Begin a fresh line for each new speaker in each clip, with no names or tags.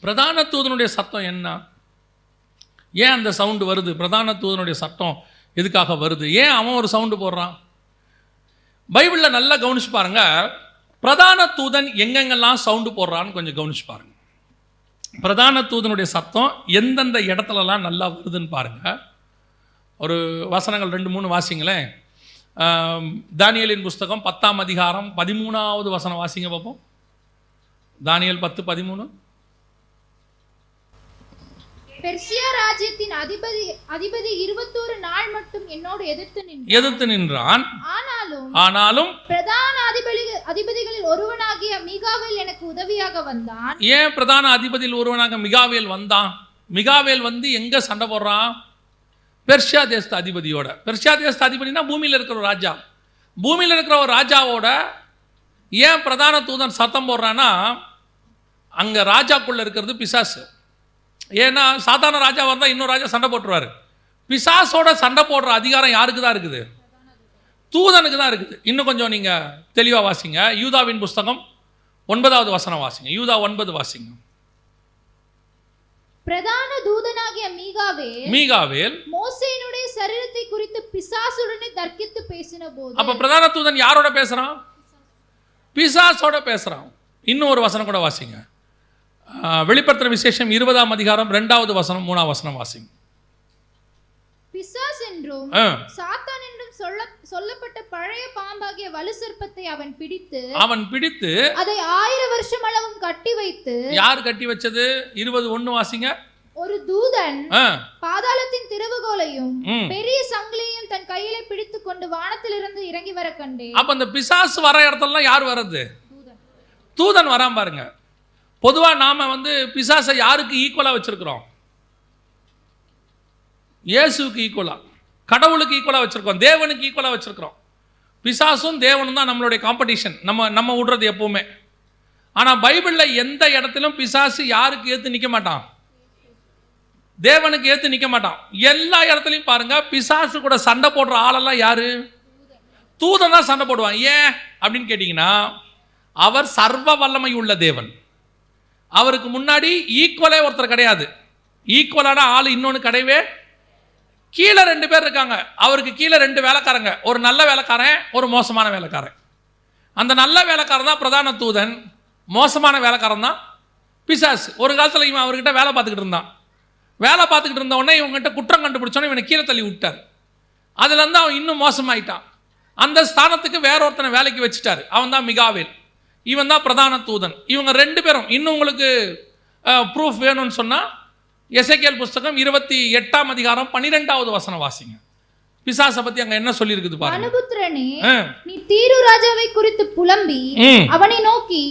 பிரதான தூதனுடைய சத்தம் என்ன? ஏன் அந்த சவுண்டு வருது? பிரதான தூதனுடைய சத்தம் எதுக்காக வருது? ஏன் அவன் ஒரு சவுண்டு போடுறான்? பைபிளில் நல்லா கவனிச்சு பாருங்க. பிரதான தூதன் எங்கெங்கெல்லாம் சவுண்டு போடுறான்னு கொஞ்சம் கவனிச்சு பாருங்க. பிரதான தூதனுடைய சத்தம் எந்தெந்த இடத்துலலாம் நல்லா வருதுன்னு பாருங்க. ஒரு வசனங்கள் ரெண்டு மூணு வாசிங்களேன். தானியலின் புஸ்தகம் பத்தாம் அதிகாரம் பதிமூணாவது வசனம் வாசிங்க பார்ப்போம் தானியல் பத்து பதிமூணு.
பெர்சியா ராஜ்யத்தின் அதிபதி அதிபதி இருபத்தோரு நாள் மட்டும் என்னோடு எதிர்த்து நின்று
எதிர்த்து நின்றான்.
ஆனாலும்
ஆனாலும்
பிரதான அதிபதி அதிபதிகளில் ஒருவனாகிய மீகாவில் எனக்கு உதவியாக வந்தான்.
ஏன் பிரதான அதிபதியில் ஒருவனாக மிகாவேல் வந்தான்? மிகாவேல் வந்து எங்க சண்டை போடுறான் பெர்ஷியா தேசத்து அதிபதியோட. பெர்ஷியா தேசத்து அதிபதினா பூமியில் இருக்கிற ஒரு ராஜா. பூமியில் இருக்கிற ஒரு ராஜாவோட ஏன் பிரதான தூதன் சத்தம் போடுறான்னா அங்கே ராஜாக்குள்ள இருக்கிறது பிசாசு. ஏன்னா சாதாரண ராஜா வந்தால் இன்னொரு ராஜா சண்டை போட்டுருவாரு. பிசாசோட சண்டை போடுற அதிகாரம் யாருக்கு தான் இருக்குது? தூதனுக்கு தான் இருக்குது. இன்னும் கொஞ்சம் நீங்கள் தெளிவாக வாசிங்க. யூதாவின் புஸ்தகம் ஒன்பதாவது வசனம் வாசிங்க. யூதா ஒன்பது வாசிங்க.
பிரதான தூதனாகிய மீகாவே
மீகாவேல்
மோசேனுடைய சரீரத்தை குறித்து பிசாசுடனே தர்க்கித்து பேசின போது
அப்ப பிரதான தூதன் யாரோட பேசுறான்? பிசாசோட பேசுறான். இன்னும் ஒரு வசனம் கூட வாசிங்க. வெளிப்படுத்துற விசேஷம் இருபதாம் அதிகாரம் ரெண்டாவது வசனம் மூணாம் வசனம் வாசிங்க.
பிசாஸ் என்றும். சாத்தான் என்றும் சொல்ல சொல்லப்பட்ட பழைய பாம்பாகிய வலு சர்ப்பத்தை அவன் பிடித்து
அவன் பிடித்து
அதை ஆயிரம் வருஷம் அளவும் கட்டி வைத்து
யார் கட்டி வச்சது? இருபது ஒண்ணு வாசிங்க.
ஒரு தூதன் பாதாளத்தின் திறவுகோலையும். பெரிய சங்கிலியையும் தன் கையிலே பிடித்துக் கொண்டு வானத்திலிருந்து இறங்கி வர கண்டேன்.
அப்ப இந்த பிசாசு வர இடத்துலலாம் யார் வர்றது?
தூதன்.
தூதன் வராம பாருங்க. பொதுவாக நாம் வந்து பிசாசை யாருக்கு ஈக்குவலாக வச்சுருக்குறோம்? இயேசுவுக்கு ஈக்குவலாக கடவுளுக்கு ஈக்குவலாக வச்சுருக்கோம் தேவனுக்கு ஈக்குவலாக வச்சுருக்கிறோம். பிசாசும் தேவனும் தான் நம்மளுடைய காம்படிஷன் நம்ம நம்ம விடுறது எப்பவுமே. ஆனால் பைபிளில் எந்த இடத்திலும் பிசாசு யாருக்கு ஏற்று நிற்க மாட்டான்? தேவனுக்கு ஏற்று நிற்க மாட்டான். எல்லா இடத்துலையும் பாருங்க பிசாசு கூட சண்டை போடுற ஆளெல்லாம் யார்? தூதன் தான் சண்டை போடுவான். ஏன்? அப்படின்னு கேட்டிங்கன்னா அவர் சர்வ வல்லமை உள்ள தேவன். அவருக்கு முன்னாடி ஈக்குவலே ஒருத்தர் கிடையாது. ஈக்குவலான ஆள் இன்னொன்று கிடையவே கீழே ரெண்டு பேர் இருக்காங்க. அவருக்கு கீழே ரெண்டு வேலைக்காரங்க. ஒரு நல்ல வேலைக்காரன் ஒரு மோசமான வேலைக்காரன். அந்த நல்ல வேலைக்காரன் தான் பிரதான தூதன். மோசமான வேலைக்காரன் தான் பிசாஸ் ஒரு காலத்தில் இவன் அவர்கிட்ட வேலை பார்த்துக்கிட்டு இருந்தான். வேலை பார்த்துக்கிட்டு இருந்தவொடனே இவங்ககிட்ட குற்றம் கண்டுபிடிச்சோன்னே இவனை கீழே தள்ளி விட்டார். அதுலேருந்து அவன் இன்னும் மோசமாயிட்டான். அந்த ஸ்தானத்துக்கு வேற ஒருத்தனை வேலைக்கு வச்சுட்டார். அவன் தான் மிகாவேல். இவன் தான் பிரதான தூதன். இவங்க ரெண்டு பேரும் இன்னும் உங்களுக்கு ப்ரூஃப் வேணும்னு சொன்னால் எசேக்கியேல் புஸ்தகம் இருபத்தி எட்டாம் அதிகாரம் பன்னிரெண்டாவது வசனம் வாசிங்க. பிசாசை பற்றி அங்கே என்ன சொல்லியிருக்குது பாருங்க.
அனுபுத்திரனே
ஆ,
நீ தீரு ராஜாவை குறித்து புலம்பி அவனை நோக்கி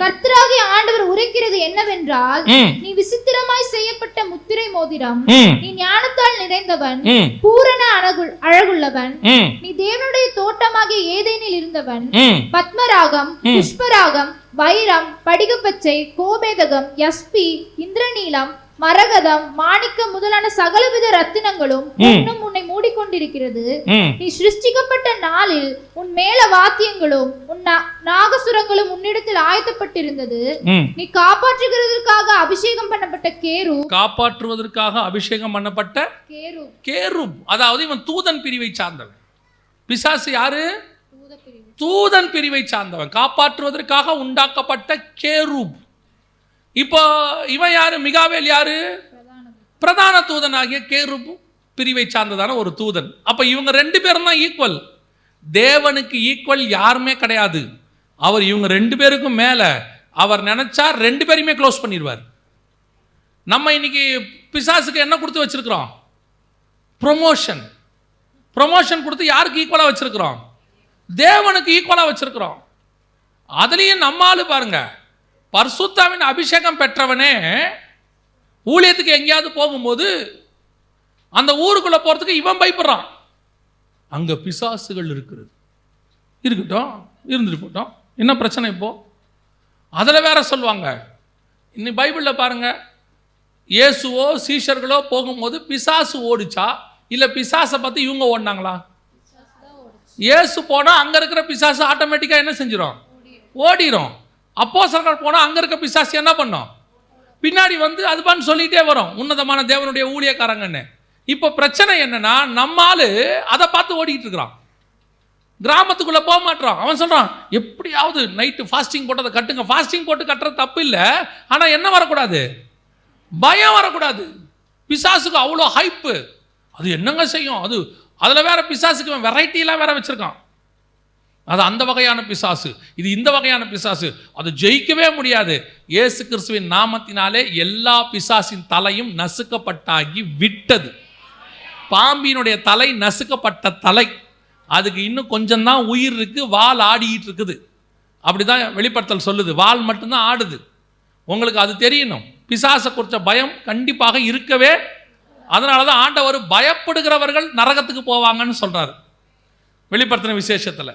கர்த்தராகிய ஆண்டவர் உரைக்கிறது என்னவென்றால் நீ விசித்திரமாய் செய்யப்பட்ட முத்திரை மோதிரம் நீ ஞானத்தால் நிறைந்தவன் பூரண அழகு அழகுள்ளவன் நீ தேவனுடைய தோட்டமாகிய ஏதேனில் இருந்தவன் பத்மராகம் புஷ்பராகம் வைரம் படிகப்பச்சை கோபேதகம் யஸ்பி இந்திரநீலம் மரகதம் மாணிக்கம் முதலான சகலவித ரத்தினங்களும் பொன்னும் உன்னை மூடிக்கொண்டிருக்கிறது. நீ சிருஷ்டிக்கப்பட்ட நாளில் உன் மேல வாத்தியங்களும் உன் நாகசுரங்களும் உன்னிடத்தில் ஆயத்தப்பட்டிருந்தது. நீ காப்பாற்றுகிறதற்காக அபிஷேகம் பண்ணப்பட்ட கேரு.
காப்பாற்றுவதற்காக அபிஷேகம் பண்ணப்பட்ட
கேரு.
கேருப் அதாவது இவன் தூதன் பிரிவை சார்ந்தவன். பிசாசு யாரு? தூதன் பிரிவை சார்ந்தவன். காப்பாற்றுவதற்காக உண்டாக்கப்பட்ட கேரூப். இப்போ இவன் யாரு? மிகாவேல் யாரு?
பிரதான
தூதன் தூதனாகிய கேருப்பு பிரிவை சார்ந்ததான ஒரு தூதன். அப்போ இவங்க ரெண்டு பேரும் தான் ஈக்குவல் தேவனுக்கு ஈக்குவல் யாருமே கிடையாது. அவர் இவங்க ரெண்டு பேருக்கும் மேலே. அவர் நினைச்சா ரெண்டு பேரையுமே க்ளோஸ் பண்ணிடுவார். நம்ம இன்னைக்கு பிசாசுக்கு என்ன கொடுத்து வச்சிருக்கிறோம்? ப்ரொமோஷன் ப்ரொமோஷன் கொடுத்து யாருக்கு ஈக்குவலாக வச்சிருக்கிறோம்? தேவனுக்கு ஈக்குவலாக வச்சிருக்கிறோம். அதுலேயும் நம்ம பாருங்கள் பர்சுத்தாவின் அபிஷேகம் பெற்றவனே ஊழியத்துக்கு எங்கேயாவது போகும்போது அந்த ஊருக்குள்ள போறதுக்கு இவன் பயப்படுறான். அங்க பிசாசுகள் இருக்கிறது. இருக்கட்டும் இருந்துட்டு போட்டோம். என்ன பிரச்சனை இப்போ? அதில் வேற சொல்லுவாங்க. இன்னைக்கு பைபிளில் பாருங்க. இயேசுவோ சீஷர்களோ போகும்போது பிசாசு ஓடிச்சா? இல்லை பிசாசை பார்த்து இவங்க ஓடினாங்களா? இயேசு போனால் அங்கே இருக்கிற பிசாசு ஆட்டோமேட்டிக்காக என்ன செஞ்சிடும் அப்போ அப்போஸ்தலர்கள் போனால் அங்கே இருக்க பிசாசி என்ன பண்ணும்? பின்னாடி வந்து அதுபான்னு சொல்லிகிட்டே வரும். உன்னதமான தேவனுடைய ஊழியக்காரங்கன்னு. இப்போ பிரச்சனை என்னன்னா நம்ம ஆள் அதை பார்த்து ஓடிக்கிட்டு இருக்கிறான். கிராமத்துக்குள்ளே போக மாட்டான் அவன் சொல்கிறான் எப்படியாவது நைட்டு ஃபாஸ்டிங் போட்டதை கட்டுங்க. ஃபாஸ்டிங் போட்டு கட்டுறது தப்பு இல்லை. ஆனால் என்ன வரக்கூடாது? பயம் வரக்கூடாது. பிசாசுக்கு அவ்வளோ ஹைப்பு அது என்னங்க செய்யும்? அது அதில் வேற பிசாசுக்கு வெரைட்டிலாம் வேற வச்சுருக்கான். அது அந்த வகையான பிசாசு. இது இந்த வகையான பிசாசு. அது ஜெயிக்கவே முடியாது. இயேசு கிறிஸ்துவின் நாமத்தினாலே எல்லா பிசாசின் தலையும் நசுக்கப்பட்டாகி விட்டது. பாம்பினுடைய தலை நசுக்கப்பட்ட தலை. அதுக்கு இன்னும் கொஞ்சம் தான் உயிர் இருக்குது வால் ஆடிக்கிட்டு இருக்குது. அப்படி தான் வெளிப்படுத்தல் சொல்லுது. வால் மட்டும்தான் ஆடுது. உங்களுக்கு அது தெரியணும். பிசாசை குறித்த பயம் கண்டிப்பாக இருக்கவே அதனால தான் ஆண்டவர் பயப்படுகிறவர்கள் நரகத்துக்கு போவாங்கன்னு சொல்கிறார் வெளிப்படுத்தின விசேஷத்தில்.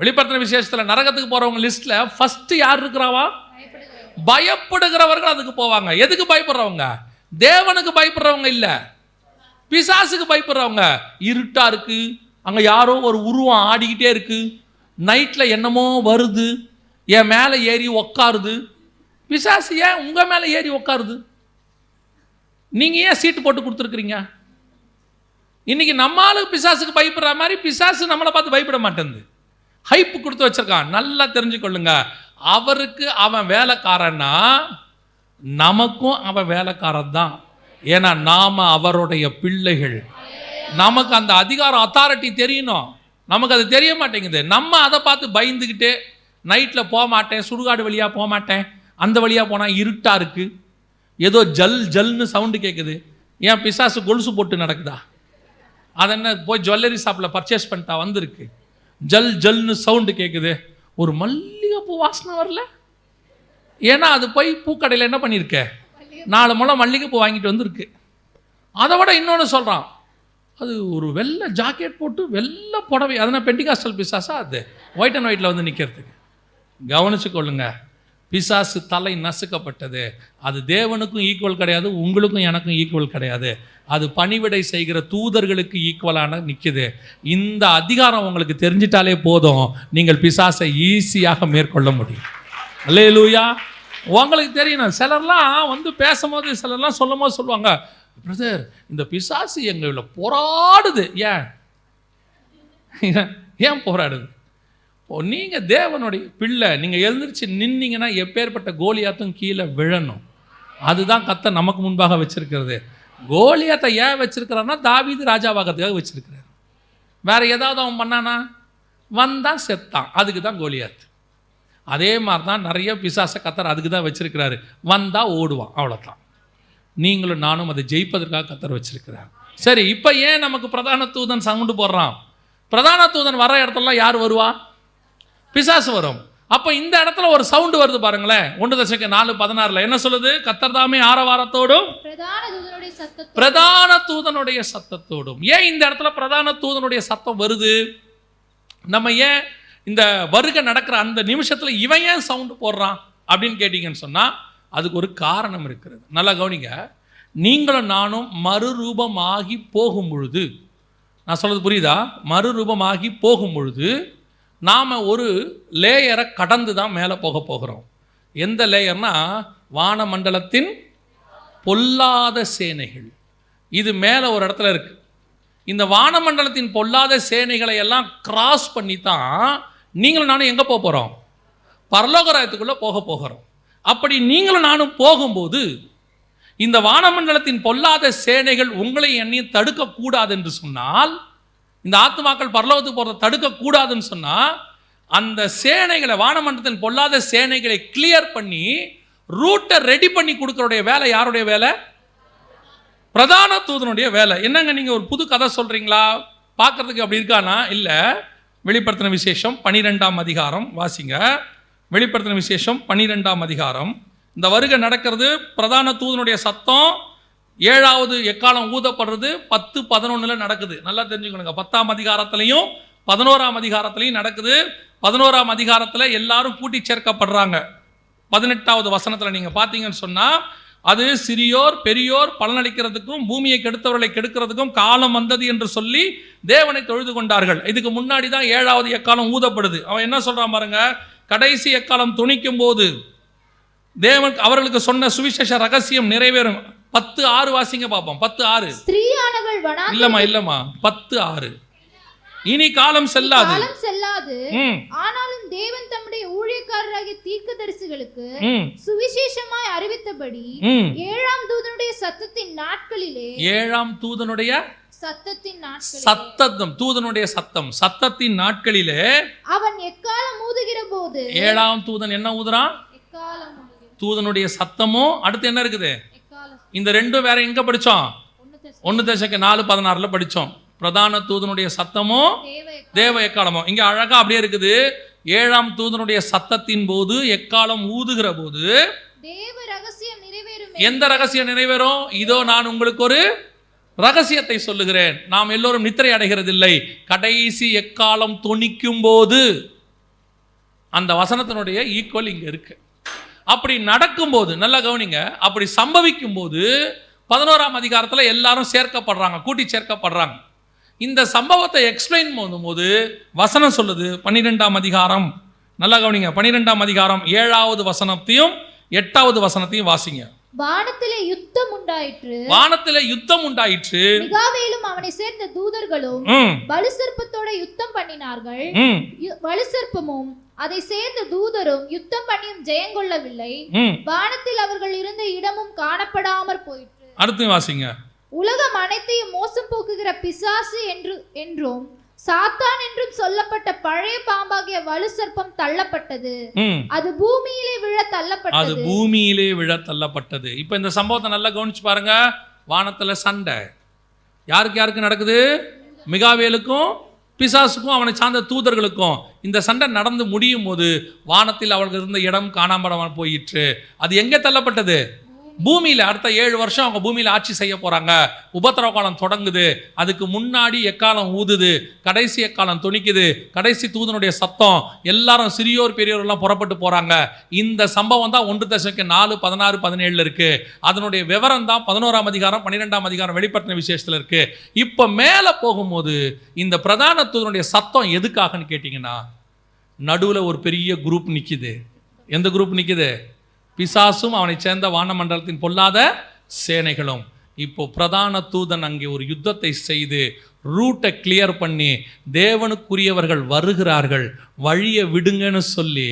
வெளிப்படுத்தின விசேஷத்தில் நரகத்துக்கு போகிறவங்க லிஸ்ட்டில் ஃபஸ்ட்டு யார் இருக்கிறாவா? பயப்படுகிறவர்கள் அதுக்கு போவாங்க. எதுக்கு பயப்படுறவங்க? தேவனுக்கு பயப்படுறவங்க இல்லை. பிசாசுக்கு பயப்படுறவங்க. இருட்டா இருக்கு. அங்கே யாரோ ஒரு உருவம் ஆடிக்கிட்டே இருக்கு. நைட்டில் என்னமோ வருது. என் மேலே ஏறி உக்காருது. பிசாசு ஏன் உங்கள் மேலே ஏறி உக்காருது? நீங்கள் ஏன் சீட்டு போட்டு கொடுத்துருக்குறீங்க? இன்னைக்கு நம்ம பிசாசுக்கு பயப்படுற மாதிரி பிசாசு நம்மளை பார்த்து பயப்பட மாட்டேங்குது. ஹைப்பு கொடுத்து வச்சிருக்கான். நல்லா தெரிஞ்சுக்கொள்ளுங்க. அவருக்கு அவன் வேலைக்காரன்னா நமக்கும் அவன் வேலைக்காரன் தான். ஏன்னா நாம் அவருடைய பிள்ளைகள். நமக்கு அந்த அதிகாரம் அத்தாரிட்டி தெரியணும். நமக்கு அது தெரிய மாட்டேங்குது. நம்ம அதை பார்த்து பயந்துக்கிட்டு நைட்டில் போக மாட்டேன் சுடுகாடு வழியாக போக மாட்டேன் அந்த வழியாக போனால் இருட்டாக இருக்குது ஏதோ ஜல் ஜல்னு சவுண்டு கேட்குது ஏன் பிசாசு கொலுசு போட்டு நடக்குதா? அது என்ன போய் ஜுவல்லரி ஷாப்பில் பர்ச்சேஸ் பண்ணிட்டா வந்திருக்கு. ஜல் ஜல்னு சவுண்டு கேட்குது ஒரு மல்லிகைப்பூ வாசனை வரல? ஏன்னா அது போய் பூக்கடையில் என்ன பண்ணியிருக்க நாலு முளம் மல்லிகைப்பூ வாங்கிட்டு வந்திருக்கு. அதை விட இன்னொன்று சொல்கிறான் அது ஒரு வெள்ளை ஜாக்கெட் போட்டு வெள்ளை புடவை. அதனால் பெண்டிகாஸ்டல் பிசாசா அது? ஒயிட் அண்ட் ஒயிட்டில் வந்து நிற்கிறதுக்கு கவனிச்சு கொள்ளுங்கள் பிசாசு தலை நசுக்கப்பட்டது. அது தேவனுக்கும் ஈக்குவல் கிடையாது உங்களுக்கும் எனக்கும் ஈக்குவல் கிடையாது. அது பணிவிடை செய்கிற தூதர்களுக்கு ஈக்குவலான நிற்குது இந்த அதிகாரம் உங்களுக்கு தெரிஞ்சிட்டாலே போதும். நீங்கள் பிசாசை ஈஸியாக மேற்கொள்ள முடியும். அல்லேலூயா உங்களுக்கு தெரியணும். சிலர்லாம் வந்து பேசும்போது சிலர்லாம் சொல்லும் போது சொல்லுவாங்க பிரதர் இந்த பிசாசு எங்களை போராடுது. ஏன்? ஏன் போராடுது? நீங்கள் தேவனுடைய பிள்ளை. நீங்கள் எழுந்திரிச்சு நின்னீங்கன்னா எப்பேற்பட்ட கோலியாத்தும் கீழே விழணும். அதுதான் கத்தை நமக்கு முன்பாக வச்சுருக்கிறது. கோலியாத்தை ஏன் வச்சுருக்கிறான்னா தாவீது ராஜாவாகிறதுக்காக வச்சுருக்கிறார். வேறு ஏதாவது அவன் பண்ணானா? வந்தான் செத்தான். அதுக்கு தான் கோலியாத்து. அதே மாதிரி தான் நிறைய பிசாச கத்தர் அதுக்கு தான் வச்சுருக்கிறாரு. வந்தால் ஓடுவான். அவ்வளோதான் நீங்களும் நானும் அதை ஜெயிப்பதற்காக கத்தர் வச்சுருக்கிறார். சரி இப்போ ஏன் நமக்கு பிரதான தூதன் சவுண்டு போடுறான்? பிரதான தூதன் வர இடத்துலலாம் யார் வருவா? பிசாசு வரும். அப்போ இந்த இடத்துல ஒரு சவுண்டு வருது பாருங்களேன். ஒன்று தசைக்கு நாலு பதினாறுல என்ன சொல்லுது? கத்தர் தாமே ஆரவாரத்தோடும்
பிரதான தூதனுடைய
சத்தத்தோடும். ஏன் இந்த இடத்துல பிரதான தூதனுடைய சத்தம் வருது? நம்ம ஏன் இந்த வருகை நடக்கிற அந்த நிமிஷத்துல இவன் ஏன் சவுண்டு போடுறான் அப்படின்னு கேட்டீங்கன்னு சொன்னா அதுக்கு ஒரு காரணம் இருக்கிறது. நல்லா கவனிங்க. நீங்களும் நானும் மறுரூபமாகி போகும் பொழுது நான் சொல்றது புரியுதா? மறுரூபமாகி போகும் பொழுது நாம் ஒரு லேயரை கடந்து தான் மேலே போக போகிறோம். எந்த லேயர்னா வானமண்டலத்தின் பொல்லாத சேனைகள். இது மேலே ஒரு இடத்துல இருக்கு. இந்த வானமண்டலத்தின் பொல்லாத சேனைகளை எல்லாம் கிராஸ் பண்ணி தான் நீங்களும் நானும் எங்கே போக போகிறோம் பரலோகராயத்துக்குள்ளே போக போகிறோம். அப்படி நீங்களும் நானும் போகும்போது இந்த வானமண்டலத்தின் பொல்லாத சேனைகள் உங்களை என்னையும் தடுக்கக்கூடாது என்று சொன்னால் இந்த ஆத்மாக்கள் பரலோகத்துக்கு போகிறத தடுக்கக்கூடாதுன்னு சொன்னால் அந்த சேனைகளை வானமன்றத்தில் பொல்லாத சேனைகளை கிளியர் பண்ணி ரூட்டை ரெடி பண்ணி கொடுக்கறடைய வேலை யாருடைய வேலை? பிரதான தூதனுடைய வேலை. என்னங்க நீங்கள் ஒரு புது கதை சொல்கிறீங்களா பார்க்கறதுக்கு அப்படி இருக்கானா? இல்லை. வெளிப்படுத்தின விசேஷம் பனிரெண்டாம் அதிகாரம். வாசிங்க. வெளிப்படுத்தின விசேஷம் பனிரெண்டாம் அதிகாரம். இந்த வருகை நடக்கிறது பிரதான தூதனுடைய சத்தம் ஏழாவது எக்காலம் ஊதப்படுறது? பத்து பதினொன்றில் நடக்குது. நல்லா தெரிஞ்சுக்கணுங்க. பத்தாம் அதிகாரத்துலையும் பதினோராம் அதிகாரத்துலையும் நடக்குது. பதினோராம் அதிகாரத்தில் எல்லாரும் கூட்டி சேர்க்கப்படுறாங்க. பதினெட்டாவது வசனத்தில் நீங்கள் பார்த்தீங்கன்னு சொன்னால் அது சிறியோர் பெரியோர் பலனளிக்கிறதுக்கும் பூமியை கெடுத்தவர்களை கெடுக்கிறதுக்கும் காலம் வந்தது என்று சொல்லி தேவனை தொழுது கொண்டார்கள். இதுக்கு முன்னாடி தான் ஏழாவது எக்காலம் ஊதப்படுது. அவன் என்ன சொல்கிறான் பாருங்க? கடைசி எக்காலம் துணிக்கும் போது தேவன் அவர்களுக்கு சொன்ன சுவிசேஷ ரகசியம் நிறைவேறும். பத்து ஆறு வாசிங்க பார்ப்போம் பத்து ஆறு.
ஸ்திரீயானவள் வனா
இல்லம்மா இல்லம்மா. பத்து ஆறு. இனி காலம் செல்லாது.
காலம் செல்லாது. ஆனாலும் தேவன் தம்முடைய ஊழியக்காரராகிய தீர்க்கதரிசிகளுக்கு சுவிசேஷமாய் அறிவித்தபடி ஏழாம் தூதனுடைய சத்தத்தின் நாட்களிலே
ஏழாம் தூதனுடைய
சத்தத்தின்
சத்தம் தூதனுடைய சத்தம். சத்தத்தின் நாட்களிலே
அவன் எக்காலம் ஊதுகிற போது
ஏழாம் தூதன் என்ன ஊதுறான்? தூதனுடைய சத்தமும் அடுத்து என்ன இருக்குது? இந்த ரெண்டும் வேற எங்க
தெஸ்-
ஒன்று தசக்கு. நாலு பதினாறுல படிச்சோம். பிரதான தூதனுடைய சத்தமும்
தேவ எக்காலம்.
தேவ எக்காலமும் இங்க அழகா அப்படியே இருக்குது. ஏழாம் தூதனுடைய சத்தத்தின் போது எக்காலம் ஊதுகிற போது
தேவ ரகசியம் நிறைவேறும்.
எந்த ரகசியம் நிறைவேறும்? இதோ நான் உங்களுக்கு ஒரு ரகசியத்தை சொல்லுகிறேன். நாம் எல்லோரும் நித்திரை அடைகிறதில்லை. கடைசி எக்காலம் தொனிக்கும் போது அந்த வசனத்தினுடைய ஈக்குவல் இங்க இருக்கு. அப்படி நடக்கும்போது நல்லா கவனிங்க அப்படி சம்பவிக்கும் போது பதினோராம் அதிகாரத்துல எல்லாரும் சேர்க்கப்படுறாங்க கூட்டி சேர்க்கப்படுறாங்க. இந்த சம்பவத்தை எக்ஸ்பிளைன் பண்ணும்போது வசனம் சொல்லுது பன்னிரெண்டாம் அதிகாரம். நல்லா கவனிங்க பன்னிரெண்டாம் அதிகாரம் ஏழாவது வசனத்தையும் எட்டாவது வசனத்தையும் வாசிங்க.
வானத்திலே யுத்தம் உண்டாயிற்று.
வானத்திலே யுத்தம் உண்டாயிற்று.
மிகாவேலும் அவனை சேர்ந்த தூதர்களும்
ம்.
வலுசர்ப்பத்தோட யுத்தம் பண்ணினார்கள்.
ம்.
யு- வலுசர்ப்பமும் அதை சேர்ந்த தூதரும் யுத்தம் பண்ணியும் ஜெயங்கொள்ளவில்லை வானத்தில் அவர்கள் இருந்த இடமும் காணப்படாமற் போயிற்று.
அடுத்து வாசிங்க.
உலகம் அனைத்தையும் மோசம் போக்குகிற பிசாசு என்று என்றும் சாத்தான் என்றும் சொல்லப்பட்ட பழைய பாம்பாகிய வலுசர்ப்பம் தள்ளப்பட்டது.
ம்
அது பூமியிலே விழ
அது
தள்ளப்பட்டது
பூமியிலே விழ தள்ளப்பட்டது. இப்போ இந்த சம்பவத்தை நல்லா கவனிச்சு பாருங்க. வானத்துல சண்டை. யாருக்கு யாருக்கு நடக்குது? மிகாவேலுக்கும் பிசாசுக்கும் அவனை சார்ந்த தூதர்களுக்கும் இந்த சண்டை நடந்து முடியும் போது வானத்தில் அவளுக்கு இருந்த இடம் காணாமல் போயிற்று. அது எங்கே தள்ளப்பட்டது? பூமியில் அடுத்த ஏழு வருஷம் அவங்க பூமியில் ஆட்சி செய்ய போகிறாங்க உபத்திரவ காலம் தொடங்குது. அதுக்கு முன்னாடி எக்காலம் ஊதுது? கடைசி எக்காலம் துணிக்குது? கடைசி தூதனுடைய சத்தம். எல்லாரும் சிறியோர் பெரியோர்லாம் புறப்பட்டு போகிறாங்க இந்த சம்பவம் தான் ஒன்று தசைக்கு நாலு பதினாறு பதினேழில் இருக்குது அதனுடைய விவரம் தான் பதினோராம் அதிகாரம் பன்னிரெண்டாம் அதிகாரம் வெளிப்பட்டின விசேஷத்தில் இருக்குது இப்போ மேலே போகும்போது இந்த பிரதான தூதனுடைய சத்தம் எதுக்காகன்னு கேட்டிங்கன்னா நடுவில் ஒரு பெரிய குரூப் நிற்கிது எந்த குரூப் நிற்கிது பிசாசும் அவனை சேர்ந்த வானமண்டலத்தின் பொல்லாத சேனைகளும். இப்போ பிரதான தூதன் அங்கே ஒரு யுத்தத்தை செய்து ரூட்டை கிளியர் பண்ணி தேவனுக்குரியவர்கள் வருகிறார்கள் வழியை விடுங்கன்னு சொல்லி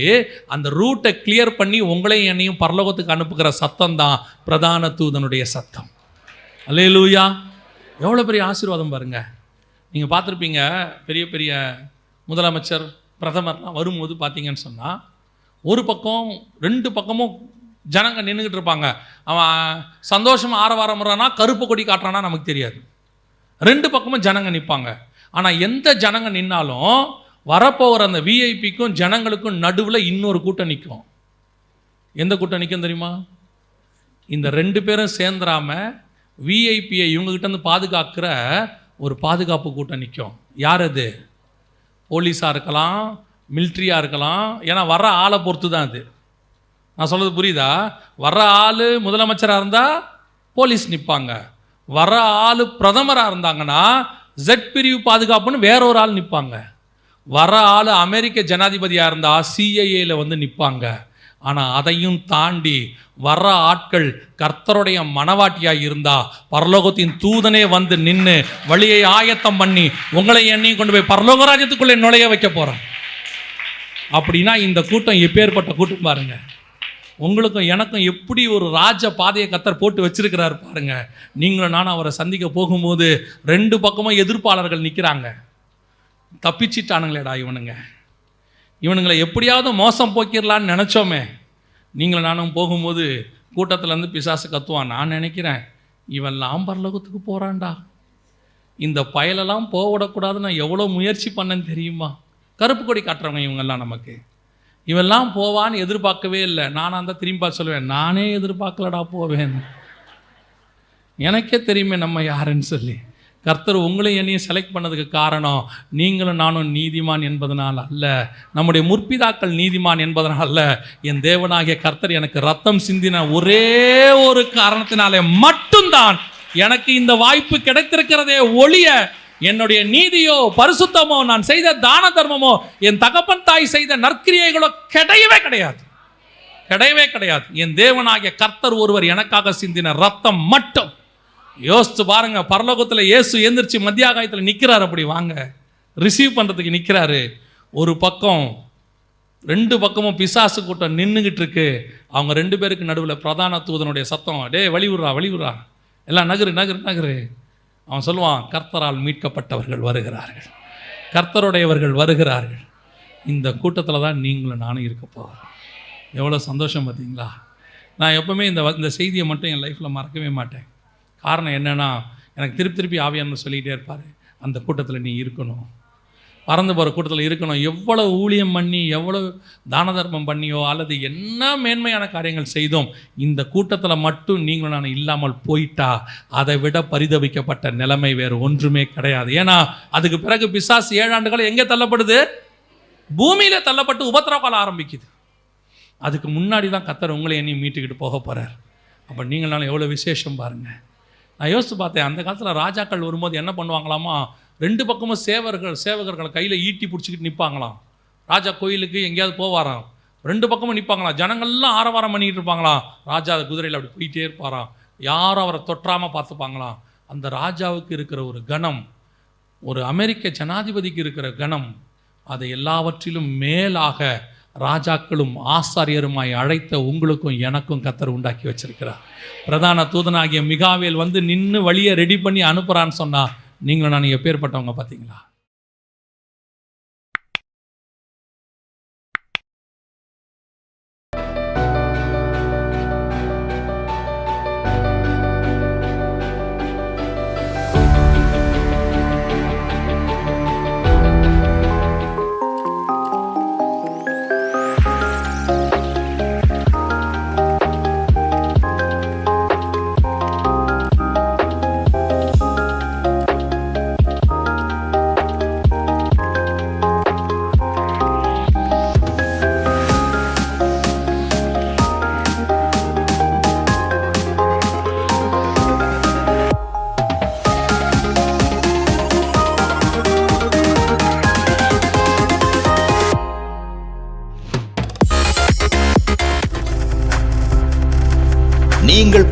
அந்த ரூட்டை கிளியர் பண்ணி உங்களையும் என்னையும் பரலோகத்துக்கு அனுப்புகிற சத்தம் தான் பிரதான தூதனுடைய சத்தம். அல்லேலூயா எவ்வளோ பெரிய ஆசீர்வாதம் பாருங்க. நீங்கள் பார்த்துருப்பீங்க பெரிய பெரிய முதலமைச்சர் பிரதமர்லாம் வரும்போது பார்த்தீங்கன்னு சொன்னால் ஒரு பக்கம் ரெண்டு பக்கமும் ஜனங்க நின்றுக்கிட்டு இருப்பாங்க அவன் சந்தோஷமாக ஆரவாரம் கருப்பு கொடி காட்டுறானா நமக்கு தெரியாது. ரெண்டு பக்கமும் ஜனங்க நிற்பாங்க ஆனால் எந்த ஜனங்க நின்னாலும் வரப்போகிற அந்த விஐபிக்கும் ஜனங்களுக்கும் நடுவில் இன்னொரு கூட்டம் நிற்கும் எந்த கூட்டம் நிற்கும் தெரியுமா? இந்த ரெண்டு பேரும் சேர்ந்துராம விஐபியை இவங்ககிட்டருந்து பாதுகாக்கிற ஒரு பாதுகாப்பு கூட்டம் நிற்கும் யார் அது? போலீஸாக இருக்கலாம் மில்ட்ரியாக இருக்கலாம். ஏன்னா வர்ற ஆளை பொறுத்து தான் அது. நான் சொல்கிறது புரியுதா? வர்ற ஆள் முதலமைச்சராக இருந்தால் போலீஸ் நிற்பாங்க வர்ற ஆள் பிரதமராக இருந்தாங்கன்னா ஜெட் பிரிவு பாதுகாப்புன்னு வேற ஒரு ஆள் நிற்பாங்க வர ஆள் அமெரிக்க ஜனாதிபதியாக இருந்தால் சிஐஏல வந்து நிற்பாங்க ஆனால் அதையும் தாண்டி வர்ற ஆட்கள் கர்த்தருடைய மனவாட்டியாக இருந்தா பரலோகத்தின் தூதனே வந்து நின்று வழியை ஆயத்தம் பண்ணி உங்களை எண்ணியும் கொண்டு போய் பரலோக ராஜ்யத்துக்குள்ளே நுழைய வைக்க போகிறேன் அப்படின்னா இந்த கூட்டம் எப்பேற்பட்ட கூட்டம் பாருங்க. உங்களுக்கும் எனக்கும் எப்படி ஒரு ராஜ பாதையை கத்தர் போட்டு வச்சிருக்கிறார் பாருங்க. நீங்களும் நானும் அவரை சந்திக்க போகும்போது ரெண்டு பக்கமும் எதிர்ப்பாளர்கள் நிற்கிறாங்க தப்பிச்சிட்டானுங்களேடா இவனுங்க. இவனுங்களை எப்படியாவது மோசம் போக்கிடலான்னு நினச்சோமே. நீங்களும் நானும் போகும்போது கூட்டத்துலேருந்து பிசாசு கத்துவான். நான் நினைக்கிறேன் இவன் லாம்பர்லோகத்துக்கு போகிறான்டா இந்த பயலெல்லாம் போக விடக்கூடாதுன்னு நான் எவ்வளோ முயற்சி பண்ணேன்னு தெரியுமா? கருப்பு கொடி காட்டுறவங்க இவங்கெல்லாம் நமக்கு. இவெல்லாம் போவான்னு எதிர்பார்க்கவே இல்லை. நானாக இருந்தால் திரும்பி பார்த்து சொல்லுவேன் நானே எதிர்பார்க்கலடா போவேன். எனக்கே தெரியுமே நம்ம யாருன்னு சொல்லி. கர்த்தர் உங்களையும் என்னையும் செலக்ட் பண்ணதுக்கு காரணம் நீங்களும் நானும் நீதிமான் என்பதனால் அல்ல. நம்முடைய முற்பிதாக்கள் நீதிமான் என்பதனால் அல்ல. என் தேவனாகிய கர்த்தர் எனக்கு ரத்தம் சிந்தின ஒரே ஒரு காரணத்தினாலே மட்டும்தான் எனக்கு இந்த வாய்ப்பு கிடைத்திருக்கிறதே ஒளியை என்னுடைய நீதியோ பரிசுத்தமோ நான் செய்த தான தர்மமோ என் தகப்பன் தாய் செய்த நற்கிரியைகளோ கிடையவே கிடையாது. கிடையவே கிடையாது. என் தேவனாகிய கர்த்தர் ஒருவர் எனக்காக சிந்தின ரத்தம் மட்டும். யோசித்து பாருங்க பரலோகத்தில் இயேசு எந்திரிச்சு மத்தியாகாயத்தில் நிற்கிறார் அப்படி வாங்க. ரிசீவ் பண்ணுறதுக்கு நிற்கிறாரு ஒரு பக்கம் ரெண்டு பக்கமும் பிசாசு கூட்டம் நின்றுக்கிட்டு இருக்கு. அவங்க ரெண்டு பேருக்கு நடுவில் பிரதான தூதனுடைய சத்தம் டேய் வழிவுறா வழிவுறா எல்லாம் நகரு நகரு நகரு. அவன் சொல்லுவான் கர்த்தரால் மீட்கப்பட்டவர்கள் வருகிறார்கள். கர்த்தருடையவர்கள் வருகிறார்கள். இந்த கூட்டத்தில் தான் நீங்களும் நானும் இருக்க போகிறோம் எவ்வளோ சந்தோஷம் பார்த்தீங்களா? நான் எப்பவுமே இந்த இந்த செய்தியை மட்டும் என் லைஃப்பில் மறக்கவே மாட்டேன். காரணம் என்னென்னா எனக்கு திருப்பி திருப்பி ஆவியான்னு சொல்லிகிட்டே இருப்பார் அந்த கூட்டத்தில் நீ இருக்கணும். பறந்து போகிற கூட்டத்தில் இருக்கணும். எவ்வளவு ஊழியம் பண்ணி எவ்வளவு தான தர்மம் பண்ணியோ அல்லது என்ன மேன்மையான காரியங்கள் செய்தோம் இந்த கூட்டத்தில் மட்டும் நீங்களும் நான் இல்லாமல் போயிட்டா அதை விட பரிதவிக்கப்பட்ட நிலைமை வேறு ஒன்றுமே கிடையாது. ஏன்னா அதுக்கு பிறகு பிசாசு ஏழாண்டுகள் எங்கே தள்ளப்படுது? பூமியில் தள்ளப்பட்டு உபத்திரவால் ஆரம்பிக்குது. அதுக்கு முன்னாடி தான் கத்தர் உங்களை என்னையும் மீட்டுக்கிட்டு போக போகிறார் அப்போ நீங்களாலும் எவ்வளோ விசேஷம் பாருங்கள் நான் யோசித்து பார்த்தேன் அந்த காலத்தில் ராஜாக்கள் வரும்போது என்ன பண்ணுவாங்களாமா? ரெண்டு பக்கமும் சேவர்கள் சேவகர்கள் கையில் ஈட்டி பிடிச்சிக்கிட்டு நிற்பாங்களாம் ராஜா கோயிலுக்கு எங்கேயாவது போவாராம். ரெண்டு பக்கமும் நிற்பாங்களாம் ஜனங்கள்லாம் ஆரவாரம் பண்ணிக்கிட்டு இருப்பாங்களாம். ராஜா குதிரையில் அப்படி போயிட்டே இருப்பாராம். யாரும் அவரை தொற்றாமல் பார்த்துப்பாங்களாம். அந்த ராஜாவுக்கு இருக்கிற ஒரு கணம் ஒரு அமெரிக்க ஜனாதிபதிக்கு இருக்கிற கணம் அதை எல்லாவற்றிலும் மேலாக ராஜாக்களும் ஆசாரியருமாய் அழைத்த உங்களுக்கும் எனக்கும் கத்தர் உண்டாக்கி வச்சிருக்கிறார். பிரதான தூதனாகிய மிகாவேல் வந்து நின்று வழியை ரெடி பண்ணி அனுப்புகிறான்னு சொன்னால் நீங்களும் நான் எப்பேற்பட்டவங்க பார்த்தீங்களா?